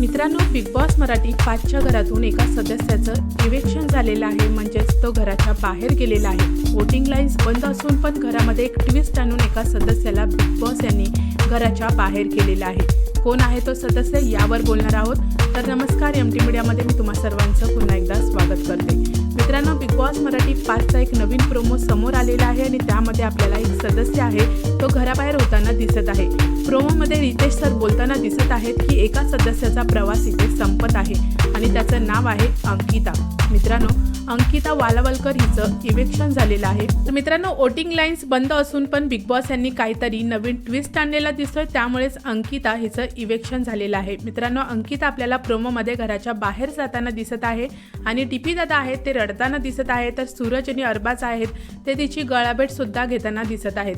मित्रांनो big boss Marathi पाचच्या घरातून एका सदस्याचं इव्हेक्शन झालेलं आहे. म्हणजेच तो घराच्या बाहेर गेलेला आहे. वोटिंग लाईन्स बंद असून पण घरामध्ये एक ट्विस्ट आणून एका सदस्याला बिग बॉस यांनी घराच्या बाहेर केलेला आहे. कोण आहे तो सदस्य? यावर बोलणार आहोत तर नमस्कार एम टी मीडियामध्ये मी तुम्हा सर्वांचं पुन्हा एकदा स्वागत करते. मित्रांनो बिग बॉस मराठी पाचचा एक नवीन प्रोमो समोर आलेला आहे आणि त्यामध्ये आपल्याला एक सदस्य आहे. तो घराबाहेर होताना दिसत आहे. प्रोमोमध्ये रितेश सर बोलताना दिसत आहेत की एका सदस्याचा प्रवास इथे संपत आहे आणि त्याचं नाव आहे अंकिता. मित्रांनो अंकिता वालावलकर हिचं इव्हेक्शन झालेलं आहे. तर मित्रांनो वोटिंग लाईन्स बंद असून पण बिग बॉस यांनी काहीतरी नवीन ट्विस्ट आणलेला दिसतोय. त्यामुळेच अंकिता हिचं इव्हेक्शन झालेलं आहे. मित्रांनो अंकिता आपल्याला प्रोमोमध्ये घराच्या बाहेर जाताना दिसत आहे आणि टीपी दादा आहेत ते रडताना दिसत आहे तर सूरज आणि अरबाज आहेत ते तिची गळाभेट सुद्धा घेताना दिसत आहेत.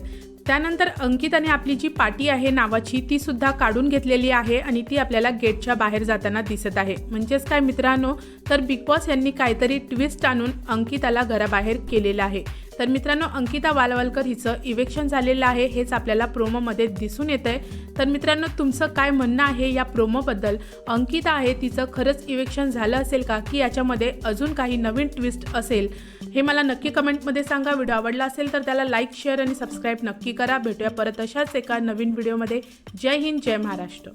त्यानंतर अंकिताने आपली जी पाटी आहे नावाची ती सुद्धा काढून घेतलेली आहे आणि ती आपल्याला गेटच्या बाहेर जाताना दिसत आहे. म्हणजेच काय मित्रांनो तर बिग बॉस यांनी काहीतरी ट्विस्ट आणून अंकिताला घराबाहेर केलेलं आहे. तर मित्रांनो अंकिता वालवलकर हिचं इव्हेक्शन झालेलं आहे हेच आपल्याला प्रोमोमध्ये दिसून येत आहे तर मित्रांनो तुमचं काय म्हणणं आहे या प्रोमोबद्दल अंकिता आहे तिचं खरंच इव्हेक्शन झालं असेल का? की याच्यामध्ये अजून काही नवीन ट्विस्ट असेल? हे मला नक्की कमेंटमध्ये सांगा. व्हिडिओ आवडला असेल तर त्याला लाईक शेअर आणि सबस्क्राईब नक्की करा. भेटूया परत अशाच एका नवीन व्हिडिओमध्ये जय हिंद जय महाराष्ट्र.